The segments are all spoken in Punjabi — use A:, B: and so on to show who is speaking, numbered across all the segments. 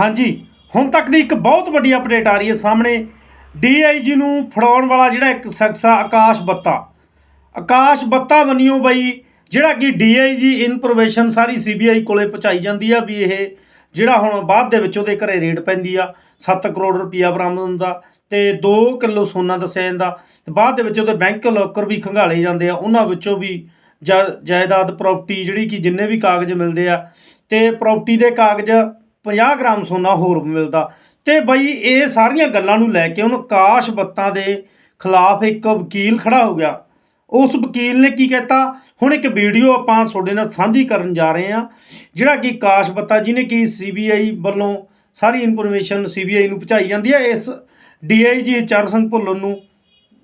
A: ਹਾਂਜੀ, ਹੁਣ ਤੱਕ ਦੀ ਇੱਕ ਬਹੁਤ ਵੱਡੀ ਅਪਡੇਟ ਆ ਰਹੀ ਹੈ ਸਾਹਮਣੇ। ਡੀਆਈਜੀ ਨੂੰ ਫੜਾਉਣ ਵਾਲਾ ਜਿਹੜਾ ਇੱਕ ਸ਼ਖਸ ਆ, ਆਕਾਸ਼ ਬੱਤਾ। ਆਕਾਸ਼ ਬੱਤਾ ਬਣਿਓ ਬਈ, ਜਿਹੜਾ ਕਿ ਡੀਆਈਜੀ ਇਨਫੋਰਮੇਸ਼ਨ ਸਾਰੀ ਸੀਬੀਆਈ ਕੋਲੇ ਪਹੁੰਚਾਈ ਜਾਂਦੀ ਆ ਵੀ ਇਹ ਜਿਹੜਾ ਹੁਣ ਬਾਅਦ ਦੇ ਵਿੱਚ ਉਹਦੇ ਘਰੇ ਰੇਡ ਪੈਂਦੀ ਆ 7 ਕਰੋੜ ਰੁਪਈਆ ਬਰਾਮਦ ਹੁੰਦਾ ਤੇ 2 ਕਿਲੋ ਸੋਨਾ ਦੱਸਿਆ ਜਾਂਦਾ। ਤੇ ਬਾਅਦ ਦੇ ਵਿੱਚ ਉਹਦੇ ਬੈਂਕ ਲੋਕਰ ਵੀ ਖੰਗਾਲੇ ਜਾਂਦੇ ਆ, ਉਹਨਾਂ ਵਿੱਚੋਂ ਵੀ ਜਾ- ਜਾਇਦਾਦ ਪ੍ਰਾਪਰਟੀ ਜਿਹੜੀ ਕਿ ਜਿੰਨੇ ਵੀ ਕਾਗਜ਼ ਮਿਲਦੇ ਆ, ਤੇ ਪ੍ਰਾਪਰਟੀ ਦੇ ਕਾਗਜ਼ 50 ਗ੍ਰਾਮ ਸੋਨਾ ਹੋਰ ਮਿਲਦਾ। ਤੇ ਬਈ ਇਹ ਸਾਰੀਆਂ ਗੱਲਾਂ ਨੂੰ ਲੈ ਕੇ ਹੁਣ ਕਾਸ਼ ਬੱਤਾਂ ਦੇ ਖਿਲਾਫ ਇੱਕ ਵਕੀਲ ਖੜਾ ਹੋ ਗਿਆ। ਉਸ ਵਕੀਲ ਨੇ ਕੀ ਕਹਿਤਾ? ਹੁਣ ਇੱਕ ਵੀਡੀਓ ਆਪਾਂ ਤੁਹਾਡੇ ਨਾਲ ਸਾਂਝੀ ਕਰਨ ਜਾ ਰਹੇ ਹਾਂ, ਜਿਹੜਾ ਕਿ ਕਾਸ਼ ਬੱਤਾ ਜਿਹਨੇ ਕਿ ਸੀਬੀਆਈ ਵੱਲੋਂ ਸਾਰੀ ਇਨਫੋਰਮੇਸ਼ਨ ਸੀਬੀਆਈ ਨੂੰ ਪਹੁੰਚਾਈ ਜਾਂਦੀ ਹੈ। ਇਸ ਡੀਆਈਜੀ ਚਰ ਸਿੰਘ ਭੁੱਲਰ ਨੂੰ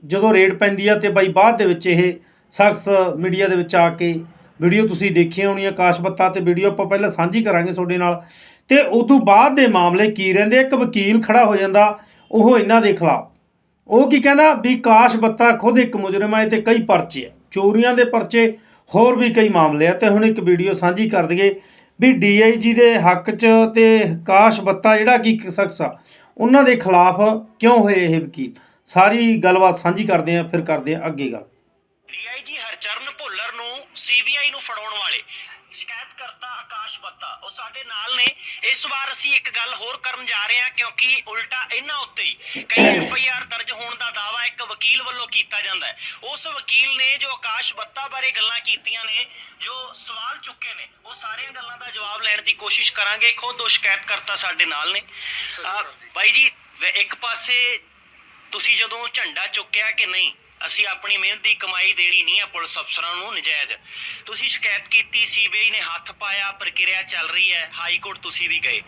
A: ਜਦੋਂ ਰੇਡ ਪੈਂਦੀ ਆ ਤੇ ਬਾਈ ਬਾਅਦ ਦੇ ਵਿੱਚ ਇਹ ਸ਼ਖਸ ਮੀਡੀਆ ਦੇ ਵਿੱਚ ਆ ਕੇ ਵੀਡੀਓ ਤੁਸੀਂ ਦੇਖੀ ਹੋਣੀ ਆ ਆਕਾਸ਼ ਬੱਤਾ ਤੇ ਵੀਡੀਓ ਆਪਾਂ ਪਹਿਲਾਂ ਸਾਂਝੀ ਕਰਾਂਗੇ ਤੁਹਾਡੇ ਨਾਲ। ਤੇ ਤੋਂ ਬਾਅਦ ਦੇ ਮਾਮਲੇ ਕੀ ਰਹਿੰਦੇ, ਇੱਕ ਵਕੀਲ ਖੜਾ ਹੋ ਜਾਂਦਾ, ਉਹ ਇਹਨਾਂ ਦੇ ਖਿਲਾਫ। ਉਹ ਕੀ ਕਹਿੰਦਾ ਵੀ ਕਾਸ਼ ਬੱਤਾ ਖੁਦ ਇੱਕ ਮੁਜਰਮ ਹੈ ਤੇ ਕਈ ਪਰਚੇ ਆ, ਚੋਰੀਆਂ ਦੇ ਪਰਚੇ, ਹੋਰ ਵੀ ਕਈ ਮਾਮਲੇ ਆ। ਤੇ ਹੁਣ ਇੱਕ ਵੀਡੀਓ ਸਾਂਝੀ ਕਰ ਦਈਏ ਵੀ ਡੀਆਈਜੀ ਦੇ ਹੱਕ 'ਚ ਤੇ ਕਾਸ਼ ਬੱਤਾ ਜਿਹੜਾ ਕਿ ਸ਼ਖਸ ਆ, ਉਹਨਾਂ ਦੇ ਖਿਲਾਫ ਕਿਉਂ ਹੋਏ ਇਹ ਵਕੀਲ? ਸਾਰੀ ਗੱਲਬਾਤ ਸਾਂਝੀ ਕਰਦੇ ਆ, ਫਿਰ ਕਰਦੇ ਆ ਅੱਗੇ ਗੱਲ।
B: ਡੀਆਈਜੀ ਹਰਚਰਨ ਭੁੱਲਰ ਨੂੰ ਸੀਬੀਆਈ ਨੂੰ ਫੜਾਉਣ ਵਾਲੇ ਸ਼ਿਕਾਇਤਕਰਤਾ ਆਕਾਸ਼ ਬੱਤਾ ਉਹ ਸਾਡੇ ਨਾਲ ਨੇ। ਇਸ ਵਾਰ ਅਸੀਂ ਇੱਕ ਗੱਲ ਹੋਰ ਕਰਨ ਜਾ ਰਹੇ ਹਾਂ ਕਿਉਂਕਿ ਉਲਟਾ ਇਹਨਾਂ ਉੱਤੇ ਹੀ ਕਈ ਐਫਆਈਆਰ ਦਰਜ ਹੋਣ ਦਾ ਦਾਵਾ ਇੱਕ ਵਕੀਲ ਵੱਲੋਂ ਕੀਤਾ ਜਾਂਦਾ ਹੈ। ਉਸ ਵਕੀਲ ਨੇ ਜੋ ਆਕਾਸ਼ ਬੱਤਾ ਬਾਰੇ ਗੱਲਾਂ ਕੀਤੀਆਂ ਨੇ ਜੋ ਸਵਾਲ ਚੁੱਕੇ ਨੇ ਉਹ ਸਾਰੀਆਂ ਗੱਲਾਂ ਦਾ ਜਵਾਬ ਲੈਣ ਦੀ ਕੋਸ਼ਿਸ਼ ਕਰਾਂਗੇ। ਖੁਦ ਉਹ ਸ਼ਿਕਾਇਤਕਰਤਾ ਸਾਡੇ ਨਾਲ ਨੇ। ਬਾਈ ਜੀ ਇੱਕ ਪਾਸੇ ਤੁਸੀਂ ਜਦੋਂ ਝੰਡਾ ਚੁੱਕਿਆ ਕਿ ਨਹੀਂ ਅਸੀਂ ਆਪਣੀ ਮਿਹਨਤ ਦੀ ਕਮਾਈ ਦੇਣੀ ਨਹੀਂ ਹੈ ਪੁਲਿਸ ਅਫਸਰਾਂ ਨੂੰ ਨਜਾਇਜ਼। ਤੁਸੀਂ ਸ਼ਿਕਾਇਤ ਕੀਤੀ, ਸੀਬੀਆਈ ਨੇ ਹੱਥ ਪਾਇਆ, ਪ੍ਰਕਿਰਿਆ ਚੱਲ ਰਹੀ ਹੈ, ਹਾਈ ਕੋਰਟ ਤੁਸੀਂ ਵੀ ਗਏ।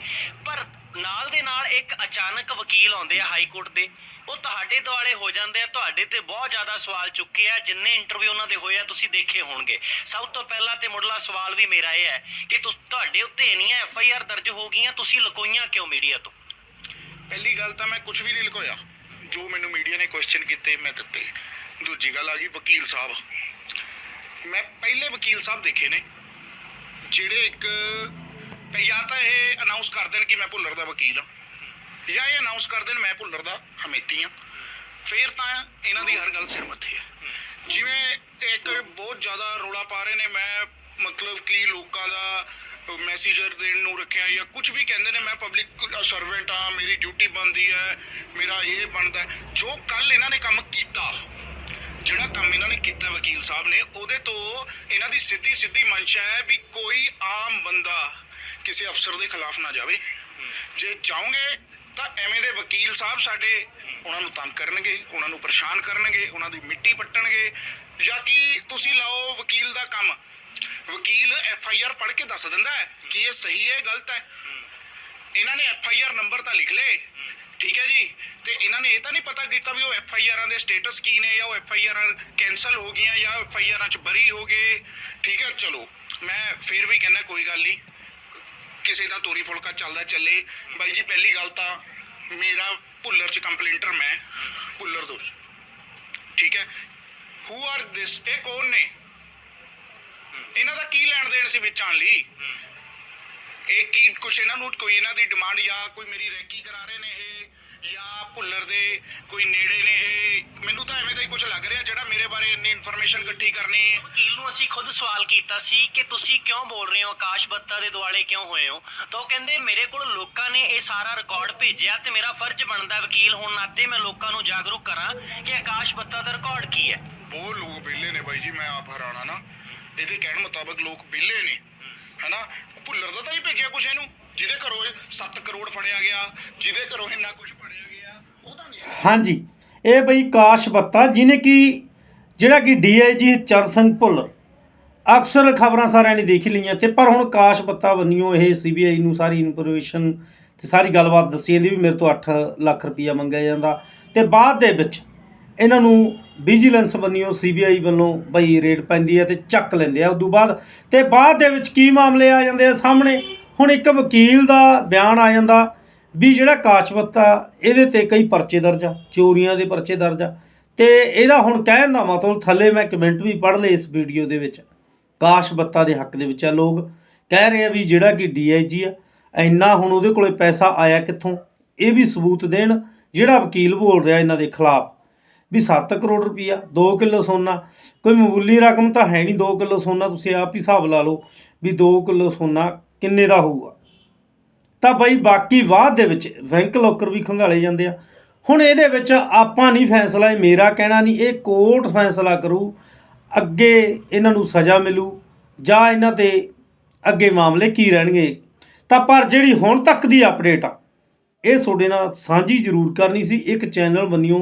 B: ਪਰ ਨਾਲ ਦੇ ਨਾਲ ਇੱਕ ਅਚਾਨਕ ਵਕੀਲ ਆਉਂਦੇ ਆ ਹਾਈ ਕੋਰਟ ਦੇ, ਉਹ ਤੁਹਾਡੇ ਦੁਆਲੇ ਹੋ ਜਾਂਦੇ ਆ, ਤੁਹਾਡੇ ਤੇ ਬਹੁਤ ਜ਼ਿਆਦਾ ਸਵਾਲ ਚੁੱਕੇ ਆ, ਜਿੰਨੇ ਇੰਟਰਵਿਊ ਉਹਨਾਂ ਦੇ ਹੋਏ ਆ, ਤੁਸੀਂ ਦੇਖੇ ਹੋਣਗੇ। ਸਭ ਤੋਂ ਪਹਿਲਾ ਤੇ ਮੁੱਢਲਾ ਸਵਾਲ ਵੀ ਮੇਰਾ ਇਹ ਹੈ ਕਿ ਤੁਹਾਡੇ ਉੱਤੇ ਇੰਨੀਆਂ ਐਫ ਆਈ ਆਰ ਦਰਜ ਹੋ ਗਈਆਂ, ਤੁਸੀਂ ਲਕੋਈਆਂ ਕਿਉਂ ਮੀਡੀਆ ਤੋਂ?
C: ਪਹਿਲੀ ਗੱਲ ਤਾਂ ਮੈਂ ਕੁਝ ਵੀ ਨਹੀਂ ਲੁਕੋਇਆ। ਜੋ ਮੈਨੂੰ ਮੀਡੀਆ ਨੇ ਕੁਐਸਚਨ ਕੀਤੇ, ਮੈਂ ਦਿੱਤੇ। ਦੂਜੀ ਗੱਲ ਆ ਗਈ ਵਕੀਲ ਸਾਹਿਬ। ਮੈਂ ਪਹਿਲੇ ਵਕੀਲ ਸਾਹਿਬ ਦੇਖੇ ਨੇ, ਜਿਹੜੇ ਇੱਕ ਜਾਂ ਤਾਂ ਇਹ ਅਨਾਉਂਸ ਕਰ ਦੇਣ ਕਿ ਮੈਂ ਭੁੱਲਰ ਦਾ ਵਕੀਲ ਹਾਂ, ਜਾਂ ਇਹ ਅਨਾਉਂਸ ਕਰ ਦੇਣ ਮੈਂ ਭੁੱਲਰ ਦਾ ਹਮੇਤੀ ਹਾਂ। ਫੇਰ ਤਾਂ ਇਹਨਾਂ ਦੀ ਹਰ ਗੱਲ ਸਿਰ ਮੱਥੇ ਹੈ ਜਿਵੇਂ ਇੱਕ ਬਹੁਤ ਜ਼ਿਆਦਾ ਰੋਲਾ ਪਾ ਰਹੇ ਨੇ, ਮੈਂ ਮਤਲਬ ਕਿ ਲੋਕਾਂ ਦਾ ਮੈਸੇਜਰ ਦੇਣ ਨੂੰ ਰੱਖਿਆ ਜਾਂ ਕੁਝ ਵੀ ਕਹਿੰਦੇ ਨੇ ਮੈਂ ਪਬਲਿਕ ਸਰਵੈਂਟ ਆ ਮੇਰੀ ਡਿਊਟੀ ਬਣਦੀ ਹੈ ਮੇਰਾ ਇਹ ਬਣਦਾ। ਜੋ ਕੱਲ ਇਹਨਾਂ ਨੇ ਕੰਮ ਕੀਤਾ ਜਿਹੜਾ ਕੰਮ ਇਹਨਾਂ ਨੇ ਕੀਤਾ ਵਕੀਲ ਸਾਹਿਬ ਨੇ ਉਹਦੇ ਤੋਂ ਇਹਨਾਂ ਦੀ ਸਿੱਧੀ ਸਿੱਧੀ ਮਨਸ਼ਾ ਹੈ ਵੀ ਕੋਈ ਆਮ ਬੰਦਾ ਕਿਸੇ ਅਫਸਰ ਦੇ ਖਿਲਾਫ ਨਾ ਜਾਵੇ ਜੇ ਚਾਹੋਗੇ ਤਾਂ ਐਵੇਂ ਦੇ ਵਕੀਲ ਸਾਹਿਬ ਸਾਡੇ ਉਹਨਾਂ ਨੂੰ ਤੰਗ ਕਰਨਗੇ, ਉਹਨਾਂ ਨੂੰ ਪਰੇਸ਼ਾਨ ਕਰਨਗੇ, ਉਹਨਾਂ ਦੀ ਮਿੱਟੀ ਪੱਟਣਗੇ। ਜਾਂ ਕਿ ਤੁਸੀਂ ਲਾਓ ਵਕੀਲ ਦਾ ਕੰਮ? ਵਕੀਲ ਐਫ ਆਈ ਆਰ ਪੜ੍ਹ ਕੇ ਦੱਸ ਦਿੰਦਾ ਹੈ ਕਿ ਇਹ ਸਹੀ ਹੈ ਗਲਤ ਹੈ। ਇਹਨਾਂ ਨੇ ਐਫ ਆਈ ਆਰ ਨੰਬਰ ਤਾਂ ਲਿਖ ਲਏ, ਠੀਕ ਹੈ ਜੀ? ਤੇ ਇਹਨਾਂ ਨੇ ਇਹ ਤਾਂ ਨਹੀਂ ਪਤਾ ਕੀਤਾ ਵੀ ਉਹ ਐਫ ਆਈ ਆਰਾਂ ਦੇ ਸਟੇਟਸ ਕੀ ਨੇ, ਜਾਂ ਉਹ ਐਫ ਆਈ ਆਰਾਂ ਕੈਨਸਲ ਹੋ ਗਈਆਂ, ਜਾਂ ਐਫ ਆਈ ਆਰਾਂ ਚ ਬਰੀ ਹੋ ਗਏ। ਠੀਕ ਹੈ, ਚਲੋ, ਮੈਂ ਫੇਰ ਵੀ ਕਹਿੰਦਾ ਕੋਈ ਗੱਲ ਨਹੀਂ। ਕਿਸੇ ਦਾ ਤੋਰੀ ਫੁਲਕਾ ਚੱਲਦਾ ਚੱਲੇ। ਬਾਈ ਜੀ, ਪਹਿਲੀ ਗੱਲ ਤਾਂ ਮੇਰਾ ਭੁੱਲਰ ਚ ਕੰਪਲੇਂਟਰ ਮੈਂ, ਭੁੱਲਰ ਦੋਸ਼। ਠੀਕ ਹੈ? ਹੂ ਆਰ ਦਿਸ ਇਹ ਕੌਣ ਨੇ? ਇਹਨਾਂ ਦਾ ਕੀ ਲੈਣ ਦੇਣ ਸੀ ਵਿੱਚ ਆਉਣ ਲਈ? ਇਹ ਕੀ ਕੁਛ ਇਹਨਾਂ ਨੂੰ, ਕੋਈ ਇਹਨਾਂ ਦੀ ਡਿਮਾਂਡ ਜਾਂ ਕੋਈ ਮੇਰੀ ਰੈਕੀ ਕਰਾ ਰਹੇ ਨੇ ਇਹ? ਜਾਂ ਭੁੱਲਰ ਦੇ ਕੋਈ ਨੇੜੇ ਨੇ ਇਹ? ਮੈਨੂੰ ਕੁਝ ਲੱਗ ਰਿਹਾ ਜਿਹੜਾ ਮੇਰੇ ਬਾਰੇ ਇੰਨੀ ਇਨਫੋਰਮੇਸ਼ਨ ਇਕੱਠੀ ਕਰਨੀ
B: ਵਕੀਲ ਨੂੰ ਅਸੀਂ ਖੁਦ ਸਵਾਲ ਕੀਤਾ ਸੀ ਕਿ ਤੁਸੀਂ ਕਿਉਂ ਬੋਲ ਰਹੇ ਹੋ? ਆਕਾਸ਼ ਬੱਤਾ ਦੇ ਦੁਆਲੇ ਕਿਉਂ ਹੋਏ ਹੋ? ਤਾਂ ਉਹ ਕਹਿੰਦੇ ਮੇਰੇ ਕੋਲ ਲੋਕਾਂ ਨੇ ਇਹ ਸਾਰਾ ਰਿਕਾਰਡ ਭੇਜਿਆ ਤੇ ਮੇਰਾ ਫਰਜ਼ ਬਣਦਾ ਵਕੀਲ ਹੋਣ ਨਾਤੇ ਮੈਂ ਲੋਕਾਂ ਨੂੰ ਜਾਗਰੂਕ ਕਰਾਂ ਕਿ ਆਕਾਸ਼ ਬੱਤਾ ਦਾ ਰਿਕਾਰਡ ਕੀ ਹੈ।
C: ਬਹੁਤ ਲੋਕ ਵਿਹਲੇ ਨੇ ਬਾਈ ਜੀ ਮੈਂ ਆਪ ਹੈਰਾਨਾ ਨਾ। ਇਹਦੇ ਕਹਿਣ ਮੁਤਾਬਕ ਲੋਕ ਵਿਹਲੇ ਨੇ ਹਨਾ? ਭੁੱਲਰ ਦਾ ਤਾਂ ਨਹੀਂ ਭੇਜਿਆ ਕੁਛ ਇਹਨੂੰ? ਜਿਹਦੇ ਘਰੋਂ 7 ਕਰੋੜ ਫੜਿਆ ਗਿਆ ਜਿਹਦੇ ਘਰੋਂ ਇੰਨਾ ਕੁਝ ਫੜਿਆ ਗਿਆ ਉਹਦਾ ਨਹੀਂ
A: ਹਾਂਜੀ। ਇਹ ਬਈ ਕਾਸ਼ ਬੱਤਾ, ਜਿਹਨੇ ਕਿ ਜਿਹੜਾ ਕਿ ਡੀਆਈਜੀ ਚਰਨ ਸਿੰਘ ਭੁੱਲ, ਅਕਸਰ ਖਬਰਾਂ ਸਾਰਿਆਂ ਨੇ ਦੇਖ ਹੀ ਲਈਆਂ ਤੇ ਪਰ ਹੁਣ ਕਾਸ਼ ਬੱਤਾ ਬੰਨਿਓ, ਇਹ ਸੀਬੀਆਈ ਨੂੰ ਸਾਰੀ ਇਨਫੋਰਮੇਸ਼ਨ ਤੇ ਸਾਰੀ ਗੱਲਬਾਤ ਦੱਸੀ ਇਹਦੀ ਵੀ ਮੇਰੇ ਤੋਂ 8 ਲੱਖ ਰੁਪਈਆ ਮੰਗਿਆ ਜਾਂਦਾ ਤੇ ਬਾਅਦ ਦੇ ਵਿੱਚ ਇਹਨਾਂ ਨੂੰ ਵਿਜੀਲੈਂਸ ਬੰਨਿਓ, ਸੀਬੀਆਈ ਵੱਲੋਂ ਬਈ ਰੇਡ ਪੈਂਦੀ ਹੈ ਤੇ ਚੱਕ ਲੈਂਦੇ ਆ। ਉਦੋਂ ਬਾਅਦ ਤੇ ਬਾਅਦ ਦੇ ਵਿੱਚ ਕੀ ਮਾਮਲੇ ਆ ਜਾਂਦੇ ਆ ਸਾਹਮਣੇ? ਹੁਣ ਇੱਕ ਵਕੀਲ ਦਾ ਬਿਆਨ ਆ ਜਾਂਦਾ ਵੀ ਜਿਹੜਾ ਕਾਸ਼ਬੱਤਾ ਇਹਦੇ ਤੇ ਕਈ ਪਰਚੇ ਦਰਜ ਆ, ਚੋਰੀਆਂ ਦੇ ਪਰਚੇ ਦਰਜ ਆ। ਤੇ ਇਹਦਾ ਹੁਣ ਕਹਿਣ ਦਾ ਮਤਲਬ ਥੱਲੇ ਮੈਂ ਕਮੈਂਟ ਵੀ ਪੜ੍ਹ ਲਏ ਇਸ ਵੀਡੀਓ ਦੇ ਵਿੱਚ। ਕਾਸ਼ ਬੱਤਾ ਦੇ ਹੱਕ ਦੇ ਵਿੱਚ ਆ ਲੋਕ। ਕਹਿ ਰਹੇ ਆ ਵੀ ਜਿਹੜਾ ਕਿ ਡੀਆਈਜੀ ਆ, ਇੰਨਾ ਹੁਣ ਉਹਦੇ ਕੋਲੇ ਪੈਸਾ ਆਇਆ ਕਿੱਥੋਂ? ਇਹ ਵੀ ਸਬੂਤ ਦੇਣ ਜਿਹੜਾ ਵਕੀਲ ਬੋਲ ਰਿਹਾ ਇਹਨਾਂ ਦੇ ਖਿਲਾਫ। ਵੀ 7 ਕਰੋੜ ਰੁਪਈਆ 2 ਕਿਲੋ ਸੋਨਾ। ਕੋਈ ਮਾਮੂਲੀ ਰਕਮ ਤਾਂ ਹੈ ਨਹੀਂ 2 ਕਿਲੋ ਸੋਨਾ ਤੁਸੀਂ ਆਪ ਹੀ ਹਿਸਾਬ ਲਾ ਲਓ ਵੀ 2 ਕਿਲੋ ਸੋਨਾ ਕਿੰਨੇ ਦਾ ਹੋਊਗਾ। ਤਾਂ ਬਈ ਬਾਕੀ ਬਾਅਦ ਦੇ ਵਿੱਚ ਬੈਂਕ ਲੋਕਰ ਵੀ ਖੰਗਾਲੇ ਜਾਂਦੇ ਆ। ਹੁਣ ਇਹਦੇ ਵਿੱਚ ਆਪਾਂ ਨਹੀਂ ਫੈਸਲਾ, ਇਹ ਮੇਰਾ ਕਹਿਣਾ ਨਹੀਂ, ਇਹ ਕੋਰਟ ਫੈਸਲਾ ਕਰੂ, ਅੱਗੇ ਇਹਨਾਂ ਨੂੰ ਸਜ਼ਾ ਮਿਲੂ, ਜਾਂ ਇਹਨਾਂ ਤੇ ਅੱਗੇ ਮਾਮਲੇ ਕੀ ਰਹਿਣਗੇ। ਤਾਂ ਪਰ ਜਿਹੜੀ ਹੁਣ ਤੱਕ ਦੀ ਅਪਡੇਟ ਆ, ਇਹ ਤੁਹਾਡੇ ਨਾਲ ਸਾਂਝੀ ਜ਼ਰੂਰ ਕਰਨੀ ਸੀ। ਇੱਕ ਚੈਨਲ ਬੰਨਿਓ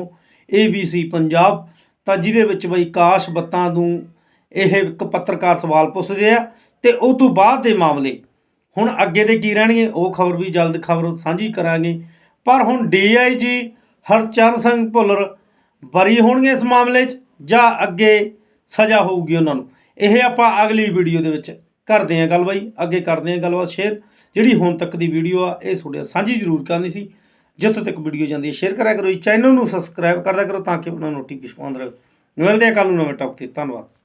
A: ABC ਪੰਜਾਬ, ਤਾਂ ਜਿਹਦੇ ਵਿੱਚ ਬਈ ਕਾਸ਼ ਬੱਤਾਂ ਨੂੰ ਇਹ ਇੱਕ ਪੱਤਰਕਾਰ ਸਵਾਲ ਪੁੱਛਦੇ ਆ, ਤੇ ਉਹ ਤੋਂ ਬਾਅਦ ਦੇ ਮਾਮਲੇ ਹੁਣ ਅੱਗੇ ਦੇ ਕੀ ਰਹਿਣਗੇ? ਉਹ ਖਬਰ ਵੀ ਜਲਦ ਖਬਰ ਸਾਂਝੀ ਕਰਾਂਗੇ। ਪਰ ਹੁਣ ਡੀਆਈਜੀ ਹਰਚਰਨ ਸਿੰਘ ਭੁੱਲਰ ਬਰੀ ਹੋਣਗੇ ਇਸ ਮਾਮਲੇ 'ਚ, ਜਾਂ ਅੱਗੇ ਸਜ਼ਾ ਹੋਊਗੀ ਉਹਨਾਂ ਨੂੰ। ਇਹ ਆਪਾਂ ਅਗਲੀ ਵੀਡੀਓ ਦੇ ਵਿੱਚ ਕਰਦੇ ਹਾਂ ਗੱਲ ਬਾਈ। ਅੱਗੇ ਕਰਦੇ ਹਾਂ ਗੱਲਬਾਤ ਸ਼ੇਅਰ। ਜਿਹੜੀ ਹੁਣ ਤੱਕ ਦੀ ਵੀਡੀਓ ਆ, ਇਹ ਤੁਹਾਡੇ ਸਾਂਝੀ ਜ਼ਰੂਰ ਕਰਨੀ ਸੀ। ਜਿੱਥੋਂ ਤੱਕ ਵੀਡੀਓ ਜਾਂਦੀ ਹੈ, ਸ਼ੇਅਰ ਕਰਿਆ ਕਰੋ ਜੀ। ਚੈਨਲ ਨੂੰ ਸਬਸਕ੍ਰਾਈਬ ਕਰਦਾ ਕਰੋ ਤਾਂ ਕਿ ਉਹਨਾਂ ਨੋਟੀਫਿਕੇਸ਼ਨ ਆਉਂਦਾ ਰਹੇ। ਮਿਲਦੇ ਆ ਕੱਲ ਨੂੰ ਨਵੇਂ ਟੌਪ ਤੇ। ਧੰਨਵਾਦ।